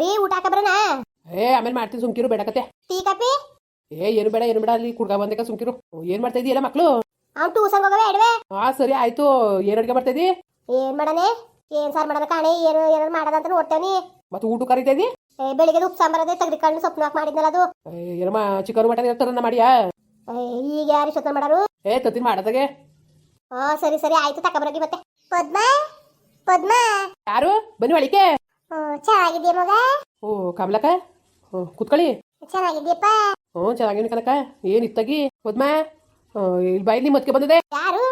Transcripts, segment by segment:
ರೀ ಊಟ ಹಾಕಬ್ರನ ಏ ಆಮೇಲೆ ಮಾಡ್ತೀನಿ ಸುಮ್ಕಿರು ಬೇಡಕತ್ತೆ ಟೀ ಕಾಪಿ ಏ ಏನು ಬೇಡ ಏನು ಬೇಡ ಅಲ್ಲಿ ಕುಡ್ಗ ಬಂದಕ ಸುಮ್ಕಿರು. ಏನ್ ಮಾಡ್ತಾ ಇದೀಯಲ್ಲ ಮಕ್ಳು? ಅವ್ನು ಸಂಗ ಹೋಗವೆ ಎಡವೆ ಹಾ ಸರಿ ಆಯ್ತು. ಏನು ಅಡ್ಗೆ ಮಾಡ್ತಾ ಇದೀ ಏನ್ ಮಾಡನೆ ಏನ್ ಸಾರ್ ಮಾಡದ ಕಾಣೆ? ಏನು ಏನಾರು ಮಾಡದಂತ ನೋಡ್ತೇನಿ. ಮತ್ತೆ ಊಟ ಕರಿತಾ ಇದೀ ಏ ಬೆಳಿಗ್ಗೆ ಉಪ್ಪು ಸಾಂಬಾರದೆ ತೆಗೆದುಕೊಂಡು ಸೊಪ್ಪು ಹಾಕಿ ಮಾಡಿದ್ನಲ್ಲ ಅದು. ಏನಮ್ಮ ಚಿಕನ್ ಮಟನ್ ಇರ್ತಾರನ್ನ ಮಾಡಿಯಾ? ಈಗ ಯಾರು ಇಷ್ಟೊತ್ತ ಮಾಡಾರು? ಏ ತತ್ತಿನ ಮಾಡದಾಗೆ. ಹಾ ಸರಿ ಸರಿ ಆಯ್ತು ತಕೊಬರಗಿ ಮತ್ತೆ. ಪದ್ಮ? ಪದ್ಮ? ಯಾರು? ಬನ್ನಿ ಒಳಿಕೆ ಚೆನ್ನಾಗಿದ್ಯಾ ಮಗ? ಓ ಕಮಲಕ ಹ್ಞೂ ಕುತ್ಕೊಳ್ಳಿ. ಚೆನ್ನಾಗಿದ್ಯಪ್ಪ ಹ್ಞೂ ಚೆನ್ನಾಗಿನ ಕನಕ. ಏನು ಇತ್ತಾಗಿ? ಹೋದ್ಮ? ಇಲ್ಲಿ ಬಾಯಲ್ಲಿ ಮತ್ಕೆ ಬಂದಿದೆ. ಯಾರು?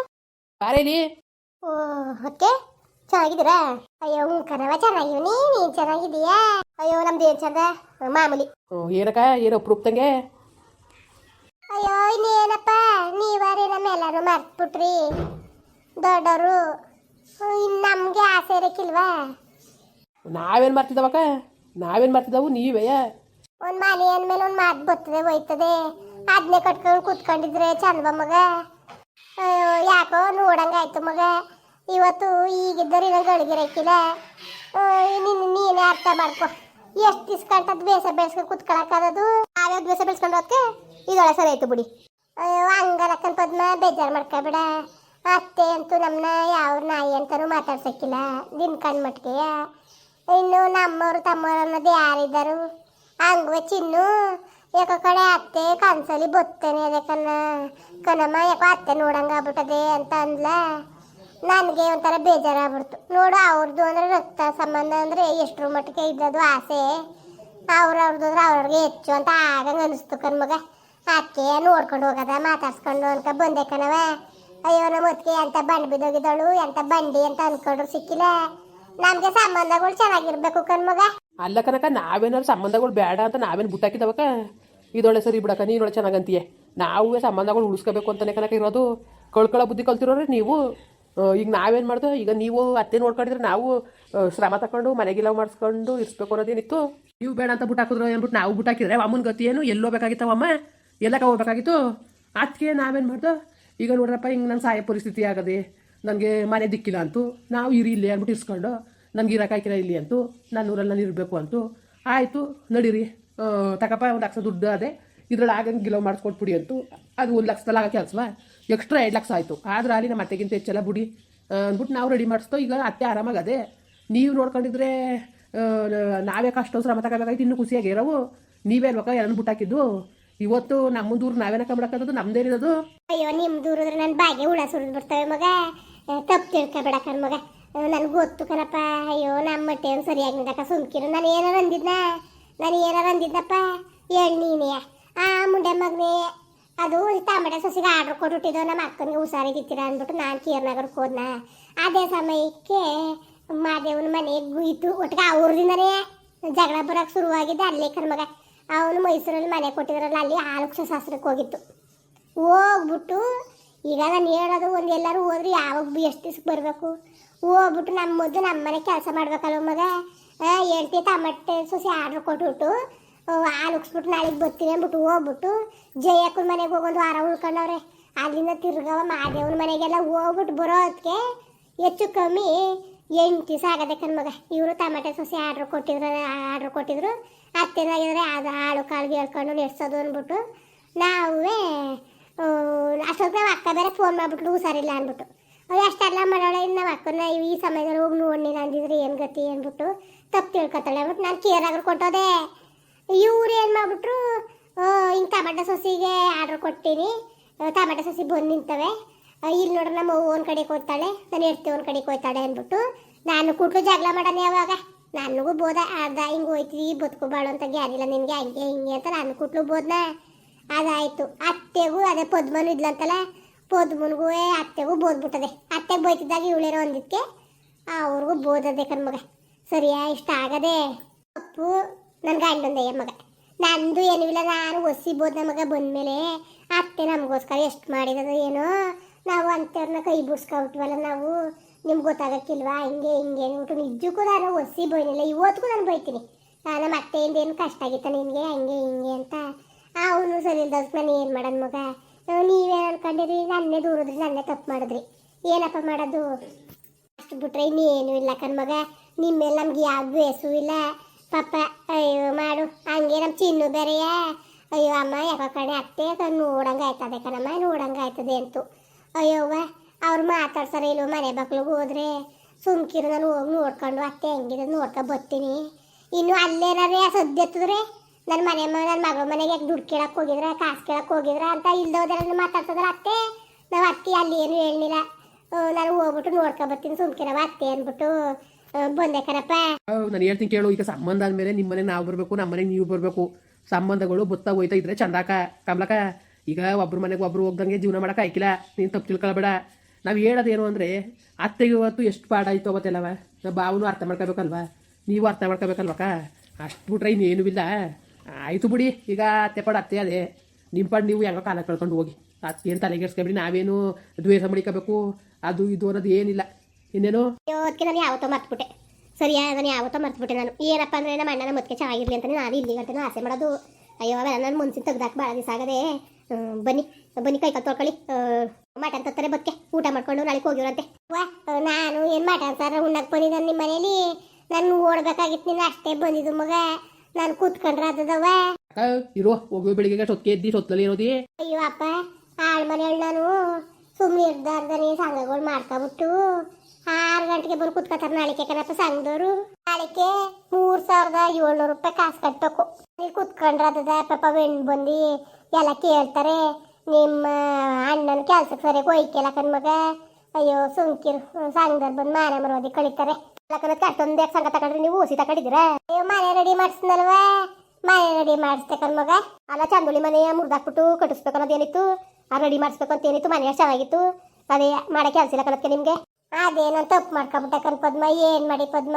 ಬಾರೆ ಇಲ್ಲಿ. ಓ ಹೊಕ್ಕೆ ಚೆನ್ನಾಗಿದ್ದೀರಾ? ಅಯ್ಯೋ ಹ್ಞೂ ಕಣವ ಚೆನ್ನಾಗಿವ್ನಿ ನೀನ್ ಚೆನ್ನಾಗಿದ್ದೀಯಾ? ಅಯ್ಯೋ ನಮ್ದು ಏನ್ ಚಂದ? ಮಾಮೂಲಿ. ಹ್ಞೂ ಏನಕ್ಕ? ಏನು ಅಪ್ರೂಪ್ತಂಗೆ ಅಯ್ಯೋ ಇನ್ನೇನಪ್ಪ? ನೀವಾರಿ ನಮ್ಮೆಲ್ಲರೂ ಮರ್ತ್ಬಿಟ್ರಿ. ದೊಡ್ಡವರು ಇನ್ನು ನಮಗೆ ಆಸೆ ಇರಕ್ಕಿಲ್ವಾ ನಾವೇನು ಮಾಡ್ತಿದ್ದವಕ್ಕ ನಾವೇನು ಮಾಡ್ತಿದ್ದವು? ನೀವೇ ಒಂದು ಮನೆ ಅಂದ್ಮೇಲೆ ಒಂದು ಮಾತು ಬರ್ತದೆ, ಹೋಯ್ತದೆ. ಅದನ್ನೇ ಕಟ್ಕೊಂಡು ಕೂತ್ಕೊಂಡಿದ್ರೆ ಚಂದ ಮಗ. ಯಾಕೋ ನೋಡಂಗಾಯ್ತು ಮಗ. ಇವತ್ತು ಈಗಿದ್ದರೆ ಇನ್ನೂ ಗಳಿಗಿರಕ್ಕಿಲ್ಲ ನಿನ್ನ ನೀನೇ ಅರ್ಥ ಮಾಡ್ಕೊ. ಎಷ್ಟು ದಿಸ್ಕಂಟದ್ ಬೇಸ ಬೆಳೆಸ್ಕೊಂಡು ಕುತ್ಕೊಳಕ್ಕಾಗದು ನಾವ್ಯಾವ ದ್ವೇಷ ಬೆಳೆಸ್ಕೊಂಡು ಹೋಗ್ತೆ ಇದೊಳ ಸರಿ ಆಯ್ತು ಬಿಡಿ. ಅಯ್ಯೋ ಹಂಗಲಕ್ಕನ್ ಪದ್ಮ, ಬೇಜಾರು ಮಾಡ್ಕೊಬೇಡ. ಅತ್ತೆ ಅಂತೂ ನಮ್ಮನ್ನ ಯಾವ ನಾಯಿ ಅಂತಾನು ಮಾತಾಡ್ಸಕ್ಕಿಲ್ಲ. ನಿನ್ ಕಣ್ಮಟ್ಗೆಯ ಇನ್ನು ನಮ್ಮವರು ತಮ್ಮವರು ಅನ್ನೋದು ಯಾರಿದ್ದಾರು ಹಂಗುವೆ ಚಿನ್ನು ಯಾಕೋ ಕಡೆ ಅತ್ತೆ ಕನ್ಸಲಿ ಬತ್ತೇನೆ ಅದೇ ಕನ್ನ ಯಾಕ ಅತ್ತೆ ನೋಡಂಗ ಆಗ್ಬಿಟ್ಟದೆ ಅಂತ ಅಂದ್ಲ. ನನಗೆ ಒಂಥರ ಬೇಜಾರಾಗ್ಬಿಡ್ತು. ನೋಡು ಅವ್ರದ್ದು ಅಂದರೆ ರಕ್ತ ಸಂಬಂಧ ಅಂದರೆ ಎಷ್ಟರ ಮಟ್ಟಿಗೆ ಇದ್ದದು ಆಸೆ. ಅವ್ರು ಅವ್ರದ್ದು ಅಂದ್ರೆ ಅವ್ರವ್ರಿಗೆ ಹೆಚ್ಚು ಅಂತ ಆಗಂಗೆ ಅನಿಸ್ತು ಕಣ್ಮಗ ಅಕ್ಕೆ ನೋಡ್ಕೊಂಡು ಹೋಗದ, ಮಾತಾಡ್ಸ್ಕೊಂಡು ಅನ್ಕ ಬಂದೆ ಕಣವ ಅಯ್ಯೋ, ನಮ್ಮ ಅಂತ ಬಂಡ್ ಬಿದ್ದೋಗಿದ್ದಳು ಎಂಥ ಬಂಡಿ ಅಂತ ಅನ್ಕೊಂಡ್ರು ಸಿಕ್ಕಿಲ್ಲ. ನಮ್ಗೆ ಸಂಬಂಧಗಳು ಚೆನ್ನಾಗಿರ್ಬೇಕು ಕಣ್ಮಗ ಅಲ್ಲ ಕನಕ, ನಾವೇನಾದ್ರು ಸಂಬಂಧಗಳು ಬೇಡ ಅಂತ ನಾವೇನು ಬುಟ್ಟಾಕಿದವಕ ಇದೊಳ್ಳೆ ಸರಿ ಬಿಡಕ ನೀನೊಳ್ಳೆ ಚೆನ್ನಾಗಂತೀಯ. ನಾವು ಸಂಬಂಧಗಳು ಉಳಿಸ್ಕೋಬೇಕು ಅಂತಾನೆ ಕನಕ ಇರೋದು. ಕಳ್ಕೊಳ್ಳೋ ಬುದ್ಧಿ ಕಲ್ತಿರೋರೆ ನೀವು. ಈಗ ನಾವೇನು ಮಾಡ್ದು ಈಗ ನೀವು ಅತ್ತೆ ನೋಡ್ಕೊಂಡಿದ್ರೆ ನಾವು ಶ್ರಮ ತಗೊಂಡು ಮನೆಗಿಲ್ಲ ಮಾಡಿಸ್ಕೊಂಡು ಇರಿಸ್ಬೇಕು ಅನ್ನೋದೇನಿತ್ತು? ನೀವು ಬೇಡ ಅಂತ ಹಾಕಿದ್ರು ಅಂದ್ಬಿಟ್ಟು ನಾವು ಬಿಟ್ಟು ಹಾಕಿದ್ರೆ? ಅಮ್ಮನ ಗತಿ ಏನು? ಎಲ್ಲೋ ಬೇಕಾಗಿತ್ತವಮ್ಮ ಎಲ್ಲಕ್ಕ ಹೋಗ್ಬೇಕಾಗಿತ್ತು? ಅದಕ್ಕೆ ನಾವೇನು ಮಾಡ್ದು? ಈಗ ನೋಡ್ರಪ್ಪ, ಹಿಂಗೆ ನನ್ನ ಸಾಯ ಪರಿಸ್ಥಿತಿ ಆಗದೆ. ನನಗೆ ಮನೆ ದಿಕ್ಕಿಲ್ಲ ಅಂತು, ನಾವು ಇರಿ ಇಲ್ಲಿ ಅಂದ್ಬಿಟ್ಟು ಇಸ್ಕೊಂಡು ನನಗೆ ಇರೋಕ್ಕಾಗಿಲ್ಲ ಇಲ್ಲಿ ಅಂತು, ನಾನು ಊರಲ್ಲಿ ನಾನು ಇರಬೇಕು ಅಂತು, ಆಯಿತು, ನಡೀರಿ. ತಕಪ್ಪ, ಒಂದು ಲಕ್ಷ ದುಡ್ಡು ಅದೇ ಇದ್ರಲ್ಲಿ ಆಗಂಗೆ ಗಿಲೋ ಮಾಡಿಸ್ಕೊಟ್ಬಿಡಿ ಅಂತು, ಅದು ಒಂದು ಲಕ್ಷದಲ್ಲಿ ಆಗೋ ಕೆಲಸವಾ ಎಕ್ಸ್ಟ್ರಾ ಎರಡು ಲಕ್ಷ ಆಯಿತು. ಆದ್ರೆ ಅಲ್ಲಿ ನಮ್ಮ ಅತ್ತೆಗಿಂತ ಹೆಚ್ಚೆಲ್ಲ ಬಿಡಿ ಅಂದ್ಬಿಟ್ಟು ನಾವು ರೆಡಿ ಮಾಡಿಸ್ತೋ ಈಗ ಅತ್ತೆ ಆರಾಮಾಗದೆ ನೀವು ನೋಡ್ಕೊಂಡಿದ್ರೆ ನಾವೇ ಕಷ್ಟ ಶ್ರಮ ತಗೋಬೇಕಾಯ್ತು, ಇನ್ನೂ ಖುಷಿಯಾಗಿ ಇರೋವು. ನೀವೇ ಅಲ್ವಕ್ಕ ಎರಡು ಬಿಟ್ಟಾಕಿದ್ದು ಇವತ್ತು ನಮ್ಮ ದೂರ ನಾವೇನ ನಮ್ದೇ ಇರೋದು. ಅಯ್ಯೋ, ನಿಮ್ ದೂರದ್ರೆ ನನ್ನ ಬಾಗೆ ಹುಳ ಸುರಿದು ಬಿಡ್ತವೆ ಮಗ. ತಪ್ಪು ತಿಳ್ಕೊಬೇಡ ಕಣ್ ಮಗ. ನನ್ ಗೊತ್ತು ಕಣಪ್ಪ. ಅಯ್ಯೋ ನಮ್ಮ ಮಟ್ಟೆ ಸರಿಯಾಗಿ ನಿಂದಕ ಸುಮ್ಕಿರು. ನಾನು ಏನಾರ ಅಂದಿದ್ನ? ನಾನು ಏನಾರ ಅಂದಿದ್ದಪ್ಪ? ಹೇಳಿ ನೀನೇ. ಆ ಮುಂಡೆ ಮಗನೇ, ಅದು ಟಮಾಟೆ ಸಸಿಗೆ ಆರ್ಡ್ರ್ ಕೊಟ್ಬಿಟ್ಟಿದ್ದೋ, ನಮ್ಮ ಅಕ್ಕನಿಗೆ ಹುಷಾರಿಗಿತ್ತೀರ ಅಂದ್ಬಿಟ್ಟು ನಾನು ಕೀರ್ನಗರಕ್ಕೆ ಹೋದ್ನ? ಅದೇ ಸಮಯಕ್ಕೆ ಮಾದೇವನ ಮನೆಗೆ ಗುಯ್ತು ಒಟ್ಟಿಗೆ ಅವ್ರದಿಂದನೇ ಜಗಳ ಬರೋಕೆ ಶುರುವಾಗಿದ್ದೆ ಅಲ್ಲೇ ಕಣ್ಮಗ ಅವನು ಮೈಸೂರಲ್ಲಿ ಮನೆ ಕೊಟ್ಟಿದ್ರಲ್ಲ, ಅಲ್ಲಿ ಆಲಕ್ಷ ಶಾಸ್ತ್ರಕ್ಕೆ ಹೋಗಿತ್ತು. ಹೋಗ್ಬಿಟ್ಟು, ಈಗ ನಾನು ಹೇಳೋದು ಒಂದು ಎಲ್ಲರೂ ಹೋದ್ರೆ ಯಾವಾಗ ಬಿ ಎಷ್ಟು ದಿವ್ಸಕ್ಕೆ ಬರಬೇಕು? ಹೋಗ್ಬಿಟ್ಟು ನಮ್ಮ ಮೊದಲು ನಮ್ಮ ಮನೆ ಕೆಲಸ ಮಾಡ್ಬೇಕಲ್ವ ಮಗ? ಹೇಳ್ತಿ ಟಮಟೆ ಸೊಸೆ ಆರ್ಡ್ರ್ ಕೊಟ್ಬಿಟ್ಟು ಹಾಲು ಉಕ್ಸ್ಬಿಟ್ಟು ನಾಳೆಗೆ ಬರ್ತೀನಿ ಅಂದ್ಬಿಟ್ಟು ಹೋಗ್ಬಿಟ್ಟು, ಜಯಕ್ಕನ ಮನೆಗೆ ಹೋಗೊಂದು ವಾರ ಉಳ್ಕೊಂಡವ್ರೆ. ಅಲ್ಲಿಂದ ತಿರ್ಗವ ಮಾದೇವನ ಮನೆಗೆಲ್ಲ ಹೋಗ್ಬಿಟ್ಟು ಬರೋದಕ್ಕೆ ಹೆಚ್ಚು ಕಮ್ಮಿ ಎಂಟು ದಿವಸ ಆಗದೆ ಕಣ್ಮಗ ಇವರು ಟಮಾಟೆ ಸೊಸೆ ಆರ್ಡ್ರ್ ಕೊಟ್ಟಿದ್ರು ಆರ್ಡ್ರ್ ಕೊಟ್ಟಿದ್ರು. ಅತ್ತೆನಾಗಿದ್ರೆ ಅದು ಹಾಳು ಕಾಳು ಹೇಳ್ಕೊಂಡು ನೆಡ್ಸೋದು ಅಂದ್ಬಿಟ್ಟು ನಾವೇ ಅಷ್ಟೊತ್ತು ನಾವು ಅಕ್ಕ ಬೇರೆ ಫೋನ್ ಮಾಡಿಬಿಟ್ಟು ಹುಷಾರಿಲ್ಲ ಅಂದ್ಬಿಟ್ಟು. ಅವು ಅಷ್ಟೆಲ್ಲ ಮಾಡೋಳೆ, ಇನ್ನು ನಮ್ಮ ಅಕ್ಕನ ಈ ಸಮಯದಲ್ಲಿ ಹೋಗಿ ನೋಡಿ ಅಂದಿದ್ರೆ ಏನು ಗತಿ ಅಂದ್ಬಿಟ್ಟು ತಪ್ಪು ತಿಳ್ಕೊತಾಳೆ ಅಂದ್ಬಿಟ್ಟು ನಾನು ಕೇರ್ ಆಗ್ರು ಕೊಟ್ಟೋದೆ. ಇವ್ರು ಏನು ಮಾಡ್ಬಿಟ್ರು ಹಿಂಗೆ ಟಮಾಟೆ ಸೊಸಿಗೆ ಆರ್ಡ್ರ್ ಕೊಟ್ಟಿನಿ. ಟಮಾಟೊ ಸೊಸಿ ಬಂದು ನಿಂತವೆ. ಇಲ್ಲಿ ನೋಡ್ರಿ ನಮ್ಮ ಒಂದು ಕಡೆಗೆ ಹೋಗ್ತಾಳೆ ನಾನು ಹೆಡ್ತಿ ಒಂದು ಕಡೆಗೆ ಹೋಗ್ತಾಳೆ ಅಂದ್ಬಿಟ್ಟು, ನಾನು ಕೂಟ್ಲು ಜಗಳ ಮಾಡೋಣ ಯಾವಾಗ ನನಗೂ ಬೋದ ಅರ್ಧ ಹಿಂಗೆ ಹೋಯ್ತೀವಿ ಬದುಕೋಬಾಳು ಅಂತ ಗ್ಯಾರಿಲ್ಲ ನಿನಗೆ, ಹಂಗೆ ಹಿಂಗೆ ಅಂತ ನಾನು ಕೂಟ್ಲು ಬೋದ್ನ ಅದಾಯಿತು. ಅತ್ತೆಗೂ ಅದೇ ಪದ್ಮನು ಇದ್ಲಂತಲ್ಲ, ಪದ್ಮನಿಗೂ ಅತ್ತೆಗೂ ಬೋದ್ಬಿಟ್ಟದೆ ಅತ್ತೆಗೆ ಬೈತಿದ್ದಾಗ ಇವಳಿರೋ ಒಂದಿದ್ಕೆ ಅವ್ರಿಗೂ ಬೋದದೆ ಕಣ್ಮಗ ಸರಿಯಾ, ಇಷ್ಟ ಆಗದೆ ಅಪ್ಪು ನನ್ನ ಗಂಡೊಂದಯ್ಯ ಮಗ. ನಂದು ಏನೂ ಇಲ್ಲ, ನಾನು ಒಸಿ ನಮಗೆ ಮಗ ಬಂದ್ಮೇಲೆ ಅತ್ತೆ ನಮಗೋಸ್ಕರ ಎಷ್ಟು ಮಾಡಿದದು ಏನೋ ನಾವು ಅಂಥವ್ರನ್ನ ಕೈ ಬಿಡ್ಸ್ಕೊಬಿಟ್ವಲ್ಲ, ನಾವು ನಿಮ್ಗೆ ಗೊತ್ತಾಗಕ್ಕಿಲ್ವಾ? ಹಿಂಗೆ ಹಿಂಗೆ ಅಂದ್ಬಿಟ್ಟು ನಿಜಕ್ಕೂ ನಾನು ಒಸಿ ಬೈನಿಲ್ಲ ಇವತ್ತಿಗೂ ನಾನು ಬೈತೀನಿ. ನಮ್ಮ ಅತ್ತೆಯಿಂದ ಏನು ಕಷ್ಟ ಆಗಿತ್ತ ನಿನಗೆ? ಹಂಗೆ, ಹಿಂಗೆ ಅಂತ. ಅವನು ಸರಿ ಇಲ್ದಕ್ಕೆ ನಾನು ಏನು ಮಾಡೋಣ ಮಗ? ನೀವೇನು ಅನ್ಕೊಂಡಿರಿ ನನ್ನೇ ದೂರದ್ರಿ, ನನ್ನೇ ತಪ್ಪು ಮಾಡಿದ್ರಿ. ಏನಪ್ಪ ಮಾಡೋದು? ಅಷ್ಟು ಬಿಟ್ರೆ ಇನ್ನೇನು ಇಲ್ಲ ಕಣ್ಮಗ ನಿಮ್ಮ ಮೇಲೆ ನಮ್ಗೆ ಯಾವ ದ್ವೇಷವೂ ಇಲ್ಲ. ಪಾಪ, ಅಯ್ಯೋ, ಮಾಡು. ಹಂಗೆ ನಮ್ಮ ಚಿನ್ನು ಬೇರೆಯ. ಅಯ್ಯೋ, ಅಮ್ಮ, ಯಾಕೋ ಕಣೆ, ಅತ್ತೆ ನೋಡಂಗೆ ಆಯ್ತದೆ ಕಣಮ್ಮ ನೋಡಂಗೆ ಆಯ್ತದೆ ಅಂತು. ಅಯ್ಯೋವ್ವ ಅವ್ರು ಮಾತಾಡ್ಸಾರ ಇಲ್ವ ಮನೆ ಬಕ್ಳಿಗೆ ಹೋದ್ರೆ ಸುಮ್ಕಿರು, ನಾನು ಹೋಗಿ ನೋಡ್ಕೊಂಡು ಅತ್ತೆ ಹೆಂಗಿದೆ ನೋಡ್ಕೊ ಬರ್ತೀನಿ. ಇನ್ನು ಅಲ್ಲೇನಾರೇ ಸದ್ಯ ಎತ್ತಿದ್ರೆ ನನ್ನ ಮನೆ ನನ್ನ ಮಗಳ ಮನೆಗೆ ದುಡ್ಡು ಕೇಳಕ್ಕೆ ಹೋಗಿದ್ರ, ಕಾಸು ಕೇಳಕ್ಕೆ ಹೋಗಿದ್ರ ಅಂತ ಇಲ್ದೋದ್ರೆ ಮಾತಾಡ್ತಿದ್ರ ಅತ್ತೆ? ನಾವು ಅತ್ತೆ ಅಲ್ಲಿ ಏನು ಹೇಳಲಿಲ್ಲ ನಾನು ಹೋಗ್ಬಿಟ್ಟು ನೋಡ್ಕೊ ಬರ್ತೀನಿ ಸುಮ್ಕಿರವ ಅತ್ತೆ ಅಂದ್ಬಿಟ್ಟು ಬಂದೆ ಕಣಪ್ಪ. ನಾನು ಹೇಳ್ತೀನಿ ಕೇಳು, ಈಗ ಸಂಬಂಧ ಆದಮೇಲೆ ನಿಮ್ಮ ಮನೆ ನಾವು ಬರಬೇಕು ನಮ್ಮ ಮನೆಗೆ ನೀವು ಬರಬೇಕು. ಸಂಬಂಧಗಳು ಬುತ್ತಾಗೋಯ್ತಾ ಇದ್ರೆ ಚಂದಾಕ ಕಮ್ಲಕ ಈಗ ಒಬ್ರ ಮನೆಗೆ ಒಬ್ರು ಹೋಗ್ದಂಗೆ ಜೀವನ ಮಾಡಕ್ಕೆ ಆಯ್ಕಿಲ್ಲ. ನೀನು ತಪ್ಪು ತಿಳ್ಕೊಳ್ಬೇಡ ನಾವು ಹೇಳೋದೇನು ಅಂದರೆ, ಅತ್ತೆಗೆ ಇವತ್ತು ಎಷ್ಟು ಪಾಠ ಆಯ್ತು ಅವತ್ತೆಲ್ಲವ? ನಾವು ಬಾವನು ಅರ್ಥ ಮಾಡ್ಕೋಬೇಕಲ್ವಾ? ನೀವು ಅರ್ಥ ಮಾಡ್ಕೋಬೇಕಲ್ವಕ್ಕ? ಅಷ್ಟು ಬಿಟ್ರೆ ಇನ್ನೇನು ಇಲ್ಲ. ಆಯಿತು ಬಿಡಿ. ಈಗ ಅತ್ತೆ ಪಾಡು ಅತ್ತೆ ಅದೇ. ನಿಮ್ಮ ಪಾಡು ನೀವು ಹೆಂಗೋ ಕಾಲ ಕಳ್ಕೊಂಡು ಹೋಗಿ. ಅತ್ತೇನು ತಲೆಗೆಡ್ಸ್ಕೊಬಿಡಿ ನಾವೇನು ದ್ವೇಷ ಮಾಡಿಕೋಬೇಕು? ಅದು ಇದು ಅನ್ನೋದು ಏನಿಲ್ಲ. ಇನ್ನೇನು? ಅದಕ್ಕೆ ನಾನು ಯಾವತ್ತೋ ಮರ್ತ್ಬಿಟ್ಟೆ. ಸರಿಯಾ? ನಾನು ಯಾವತ್ತೋ ಮರ್ತ್ಬಿಟ್ಟೆ ನಾನು. ಏನಪ್ಪ ಅಂದರೆ, ನಮ್ಮ ಅಣ್ಣನ ಮತ್ತೆ ಚೆನ್ನಾಗಿರ್ಲಿ ಅಂತ ನಾನು ಇಲ್ಲಿ ಗಂಟೆ ಆಸೆ ಮಾಡೋದು. ಅಯ್ಯೋ, ಅವೆಲ್ಲ ನನ್ನ ಮುಂಚಿನ ತೆಗ್ದಾಕ ಭಾಳ ದಿವಸ ಆಗದೆ. ಬನ್ನಿ ಬನ್ನಿ ಕೈ ಕಾಲು ತೊಳ್ಕೊಳ್ಳಿ. ಮಟನ್ ತತ್ತಾರೆ ಬದುಕೆ. ಊಟ ಮಾಡ್ಕೊಂಡು ನಾಳೆ ಹೋಗಿರಂತೆ ವಾ ನಾನು ಏನು ಮಟನ್ ಸಾರ ಉಣ್ಣಕ್ಕೆ ಬಂದಿದ್ದ ನಿಮ್ಮ ಮನೇಲಿ? ನಾನು ಓಡ್ಬೇಕಾಗಿತ್ತು ನೀನು ಅಷ್ಟೇ ಬಂದಿದ್ದು ಮಗ. ನಾನು ಕೂತ್ಕೊಂಡ್ರೆ ಅದದವ ಇರೋ ಹೋಗುವ ಬೆಳಿಗ್ಗೆ ಸೊತ್ಕೆ ಎದ್ದಿ ಸೊತ್ತಲ್ಲಿ ಇರೋದಿ ಅಯ್ಯೋ ಅಪ್ಪ ಆಳ್ ಮನೆಯಲ್ಲಿ ನಾನು ಸುಮ್ಮನೆ ಇರ್ದಾರ್ದನೆ ಸಂಘಗಳು ಮಾಡ್ಕೊಬಿಟ್ಟು. ಆರು ಗಂಟೆಗೆ ಬಂದು ಕುತ್ಕೋತಾರೆ ನಾಳಿಕೆ ಕಣಪ್ಪ ಸಂಘದವರು ನಾಳಿಕೆ ಮೂರು ಸಾವಿರದ ಏಳ್ನೂರು ರೂಪಾಯಿ ಕಾಸು ಕಟ್ಟಬೇಕು ನೀವು ಕುತ್ಕೊಂಡ್ರದ ಪಾಪ ಬೆಣ್ಣು ಬಂದು ಎಲ್ಲ ಕೇಳ್ತಾರೆ. ನಿಮ್ಮ ಅಣ್ಣನ ಕೆಲ್ಸಕ್ಕೆ ಸರಿಯಾಗಿ ಒಯ್ಕೆಲ್ಲ ಕಣ್ಮಗ ಅಯ್ಯೋ ಸುಂಕಿರು ಸಂಘದವ್ರು ಬಂದು ಮಾನ ಮರೋದಿ ಕಳಿತಾರೆ. ಕಷ್ಟೊಂದು ಯಾಕೆ ಸಂಘ ತಗೊಂಡ್ರೆ ನೀವು ಊಸಿ ತಗೊಂಡಿದ್ದೀರಾ? ನೀವು ಮನೆ ರೆಡಿ ಮಾಡಿಸ್ನಲ್ವಾ ಮನೆ ರೆಡಿ ಮಾಡಿಸ್ತೆ ಕಣ್ಮಗ ಅಲ್ಲ, ಚಂದುಳಿ ಮನೆಯ ಮುರ್ದಾಕ್ಬಿಟ್ಟು ಕಟ್ಟಿಸ್ಬೇಕು ಅನ್ನೋದು ಏನಿತ್ತು ಆ ರೆಡಿ ಮಾಡಿಸ್ಬೇಕು ಅಂತ ಏನಿತ್ತು? ಮನೆ ಚೆನ್ನಾಗಿತ್ತು. ಅದೇ ಮಾಡೋ ಕೆಲಸ ಇಲ್ಲ ಕಣಕ್ಕೆ ನಿಮಗೆ? ಅದೇನೋ ತಪ್ಪು ಮಾಡ್ಕೊಬಿಟ್ಟ ಕಣ್ ಪದ್ಮ ಏನ್ ಮಾಡಿ ಪದ್ಮ?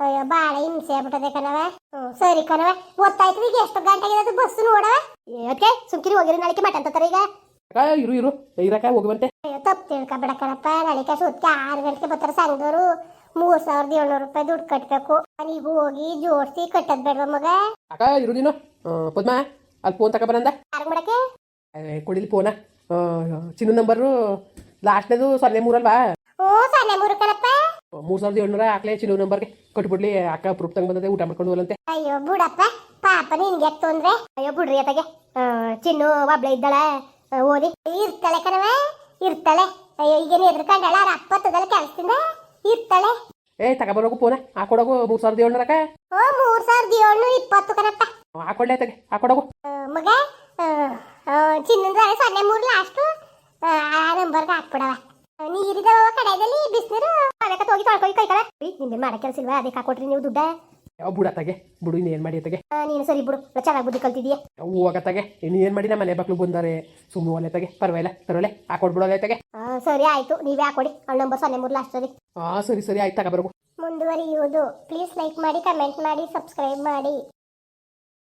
ಅಯ್ಯೋ ಭಾಳ ಹಿಂಸೆ ಆಗ್ಬಿಟ್ಟದೆ ಕಣವ ಹ್ಞೂ ಸರಿ ಕಣವ ಗೊತ್ತಾಯ್ತು ಈಗ ಎಷ್ಟು ಗಂಟೆಗೆ ಅದು ಬಸ್ ನೋಡವ ಅದಕ್ಕೆ ಸುಮ್ಕಿರಿ ಹೋಗಿರಿ ನಾಳಿಕೆ ಮಟಂತಾರೆ ಈಗ ಅಕ್ಕ ಇರು ಇರು. ಇರಕ್ಕ ಹೋಗುವಂತೆ. ಅಯ್ಯೋ ತಪ್ಪು ತಿಳ್ಕೊಬೇಡ ಕಣಪ್ಪ. ನಾಳಿಕೆ ಸುತ್ತಿ ಆರು ಗಂಟೆಗೆ ಬರ್ತಾರೆ ಸಂಘದವರು. ಮೂರ್ ಸಾವಿರದ ಏಳ್ನೂರು ರೂಪಾಯಿ ದುಡ್ಡು ಕಟ್ಟಬೇಕು ಅಲ್ಲಿಗೆ ಹೋಗಿ ಜೋಡಿಸಿ ಕಟ್ಟದ್ ಬೇಡವ ಮಗ. ಅಕ್ಕ ಇರು ನೀನು. ಆ, ಪದ್ಮ ಅಲ್ಲಿ ಫೋನ್ ತಗೊಬರಂದ ಯಾರು ಮಾಡಕ್ಕೆ? ಕೊಡಿಲಿ ಫೋನ. ಚಿನ್ನ ನಂಬರು ಲಾಸ್ಟ್ನೇದು ಸೊನ್ನೆ ಮೂರಲ್ವಾ? ಓ ಸಣ್ಣ ಮೂರು ಕಣಪ್ಪ ಮೂರು ಸಾವಿರದ ಏಳ್ನೂರ ಹಾಕ್ಲೆ ಚಿಲೋ ನಂಬರ್ಗೆ ಕೊಟ್ಬಿಡ್ಲಿ ಅಕ್ಕ ಪ್ರೂಫ್ ತಂಗ್ ಬಂದದೆ ಊಟ ಮಾಡ್ಕೊಂಡು ಹೋಗಲಂತೆ ಅಯ್ಯೋ ಬುಡಪ್ಪ ಪಾಪ ನಿನ್ಗೆ ಯಾಕೆ ತೊಂದ್ರೆ. ಅಯ್ಯೋ ಬಿಡ್ರಿ ಅತ್ತಗೆ. ಚಿನ್ನು ಒಬ್ಳೆ ಇದ್ದಾಳೆ ಓದಿ. ಇರ್ತಾಳೆ ಕಣವ ಇರ್ತಾಳೆ. ಅಯ್ಯೋ ಈಗೇನು ಎದ್ರಕಂಡಳ ಅವ್ರ ಅಪ್ಪ ತದಲ್ಲ ಕೆಲಸದಿಂದ? ಇರ್ತಾಳೆ. ಏ ತಗೊಬರೋಗು ಪೋನ ಹಾಕೊಡೋಗು ಮೂರ್ ಸಾವಿರದ ಏಳ್ನೂರ ಅಕ್ಕ. ಓ ಮೂರ್ ಸಾವಿರದ ಏಳ್ನೂರ ಇಪ್ಪತ್ತು ಕಣಪ್ಪ. ಹಾಕೊಳ್ಳೆ ತಗೆ ಹಾಕೊಡೋಗು. ಮಗ ಚಿನ್ನದ ಸೊನ್ನೆ ಮೂರು ಲಾಸ್ಟು ಆ ನಂಬರ್ಗೆ ಹಾಕ್ಬಿಡವ ನೀರಿದ ಕಡೆಯಲ್ಲಿ ಬಿಸಿನೀರು ಅದಕ್ಕೆ ಹೋಗಿ ತೊಳ್ಕೊಯ್ ಕೈ ಕಡೆ ನಿಮ್ಗೆ ಮಾಡೋ ಕೆಲಸ ಇಲ್ವಾ? ಅದಕ್ಕೆ ಹಾಕೊಟ್ರಿ ನೀವು ದುಡ್ಡ? ಯಾವ ಬುಡ ತಗೆ? ಬಿಡು ಇನ್ನೇನು ಮಾಡಿ ತಗೆ? ನೀನು ಸರಿ ಬಿಡು. ಚೆನ್ನಾಗಿ ಬುದ್ಧಿ ಕಲ್ತಿದ್ಯಾ? ಹೋಗ ತಗೆ? ಇನ್ನು ಏನು ಮಾಡಿ ನಮ್ಮ ಮನೆ ಮಕ್ಳು ಬಂದಾರೆ? ಸುಮ್ಮನೆ ಒಲೆ ತಗೆ. ಪರವಾಗಿಲ್ಲ ತರೋಲೆ ಹಾಕೊಟ್ಬಿಡೋಲೆ ತಗೆ. ಸರಿ ಆಯ್ತು. ನೀವೇ ಹಾಕೊಡಿ. ಅವ್ಳ ನಂಬರ್ ಸೊನ್ನೆ ಮೂರು ಲಾಸ್ಟ್ ಸರಿ ಹಾಂ ಸರಿ ಸರಿ. ಆಯ್ತು ತಗೊಬರೋಗು ಮುಂದುವರಿಯುವುದು. ಪ್ಲೀಸ್ ಲೈಕ್ ಮಾಡಿ ಕಮೆಂಟ್ ಮಾಡಿ ಸಬ್ಸ್ಕ್ರೈಬ್ ಮಾಡಿ.